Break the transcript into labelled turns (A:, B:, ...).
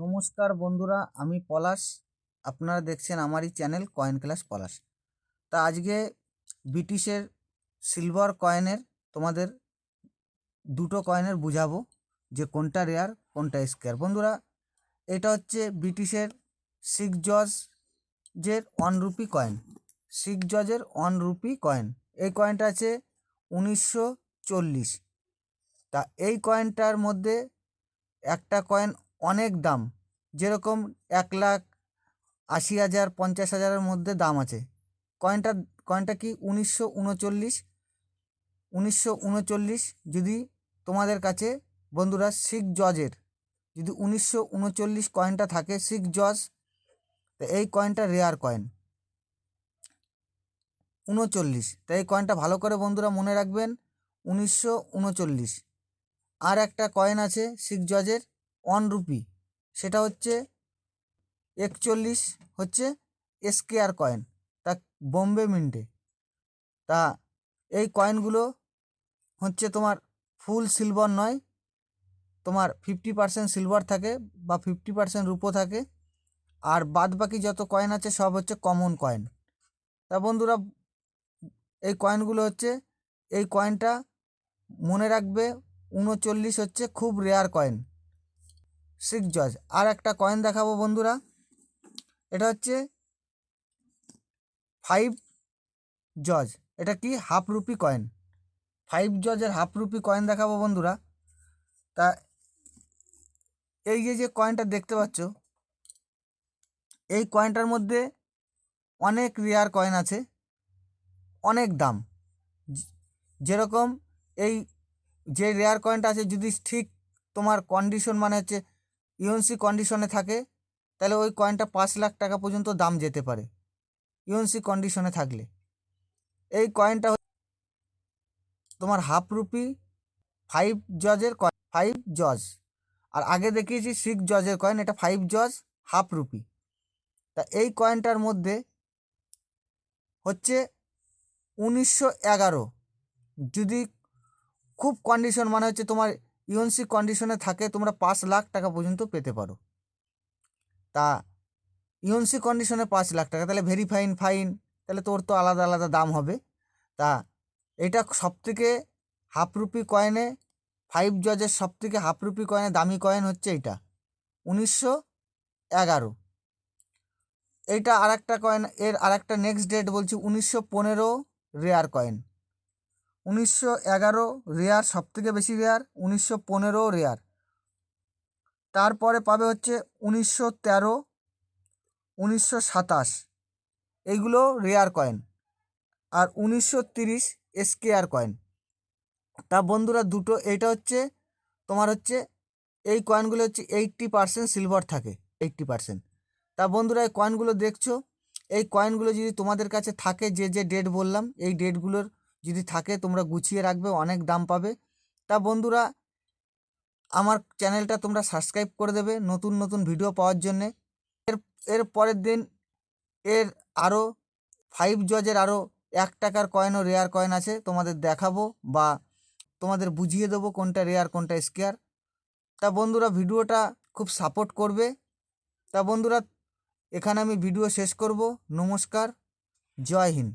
A: নমস্কার বন্ধুরা, আমি পলাশ। আপনারা দেখছেন আমারই চ্যানেল কয়েন ক্লাস পলাশ। তা আজকে ব্রিটিশের সিলভার কয়েনের তোমাদের দুটো কয়েনের বুঝাবো, যে কোনটা রেয়ার, কোনটা স্কোয়ার। বন্ধুরা, এটা হচ্ছে ব্রিটিশের সিক্স জজের ওয়ান রুপি কয়েন। সিক্স জজের ওয়ান রুপি কয়েন। এই কয়েনটা আছে উনিশশো চল্লিশ। তা এই কয়েনটার মধ্যে একটা কয়েন অনেক দাম। যেরকম এক লাখ আশি হাজার, পঞ্চাশ হাজারের মধ্যে দাম আছে। কয়েনটা কয়েনটা কি উনিশশো উনচল্লিশ? উনিশশো উনচল্লিশ যদি তোমাদের কাছে, বন্ধুরা শিখ জজের যদি উনিশশো উনচল্লিশ কয়েনটা থাকে শিখ জজ তো এই কয়েনটা রেয়ার কয়েন উনচল্লিশ। তাই এই কয়েনটা ভালো করে বন্ধুরা মনে রাখবেন, উনিশশো উনচল্লিশ। আর একটা কয়েন আছে শিখ জজের ওয়ান রুপি সেটা হচ্ছে একচল্লিশ হচ্ছে এসকেআর কয়েন তা বোম্বে মিন্টে। তা এই কয়েনগুলো হচ্ছে তোমার ফুল সিলভার নয়, তোমার ফিফটি পার্সেন্ট সিলভার থাকে বা ফিফটি পার্সেন্ট রূপো থাকে, আর বাদ বাকি যত কয়েন আছে সব হচ্ছে কমন কয়েন তা বন্ধুরা, এই কয়েনগুলো হচ্ছে, এই কয়েনটা মনে রাখবে, উনচল্লিশ হচ্ছে খুব রেয়ার কয়েন সিক্স জজ আর একটা কয়েন দেখাবো বন্ধুরা। এটা হচ্ছে ফাইভ জজ এটা কি? হাফ রুপি কয়েন ফাইভ জজের হাফ রুপি কয়েন দেখাবো বন্ধুরা। তা এই যে যে কয়েনটা দেখতে পাচ্ছ, এই কয়েনটার মধ্যে অনেক রেয়ার কয়েন আছে। অনেক দাম। যেরকম এই যে রেয়ার কয়েনটা আছে, যদি ঠিক তোমার কন্ডিশন মানে হচ্ছে ইউএনসি কন্ডিশনে থাকে, তাহলে ওই কয়েনটা পাঁচ লাখ টাকা পর্যন্ত দাম যেতে পারে ইউএনসি কন্ডিশনে থাকলে। এই কয়েনটা তোমার হাফ রুপি ফাইভ জজের কয়েন ফাইভ জজ আর আগে দেখিয়েছি সিক্স জজের কয়েন এটা ফাইভ জজ হাফ রুপি তা এই কয়েনটার মধ্যে হচ্ছে উনিশশো এগারো। যদি খুব কন্ডিশন মানে হচ্ছে তোমার ইউএনসি কন্ডিশনে থাকে, তোমরা পাঁচ লাখ টাকা পর্যন্ত পেতে পারো। তা ইউএনসি কন্ডিশনে পাঁচ লাখ টাকা, তাহলে ভেরিফাইন ফাইন তাহলে তোর তো আলাদা আলাদা দাম হবে। তা এটা সবথেকে হাফ রুপি কয়েনে ফাইভ জজের সবথেকে হাফ রুপি কয়েনে দামি কয়েন হচ্ছে এইটা উনিশশো এগারো। এইটা আর একটা কয়েন এর আর একটা নেক্সট ডেট বলছি, উনিশশো পনেরো রেয়ার কয়েন উনিশশো এগারো রেয়ার সবথেকে বেশি রেয়ার, উনিশশো পনেরো রেয়ার। তারপরে পাবে হচ্ছে উনিশশো তেরো, উনিশশো সাতাশ। এইগুলো রেয়ার কয়েন। আর উনিশশো তিরিশ এসকেআর কয়েন। তা বন্ধুরা দুটো, এইটা হচ্ছে, তোমার হচ্ছে, এই কয়েনগুলো হচ্ছে এইট্টি পার্সেন্ট সিলভার থাকে, এইট্টি পার্সেন্ট। তা বন্ধুরা এই কয়েনগুলো দেখছ? এই কয়েনগুলো যদি তোমাদের কাছে থাকে, যে যে ডেট বললাম, এই ডেটগুলোর যদি থাকে তোমরা গুছিয়ে রাখবে, অনেক দাম পাবে। তা বন্ধুরা, আমার চ্যানেলটা তোমরা সাবস্ক্রাইব করে দেবে নতুন নতুন ভিডিও পাওয়ার জন্যে। এর এর পরের দিন এর আরও ফাইভ জজের আরও এক টাকার কয়েনও রেয়ার কয়েন আছে, তোমাদের দেখাবো বা তোমাদের বুঝিয়ে দেবো কোনটা রেয়ার কোনটা স্কেয়ার তা বন্ধুরা, ভিডিওটা খুব সাপোর্ট করবে। তা বন্ধুরা, এখানে আমি ভিডিও শেষ করব। নমস্কার, জয় হিন্দ।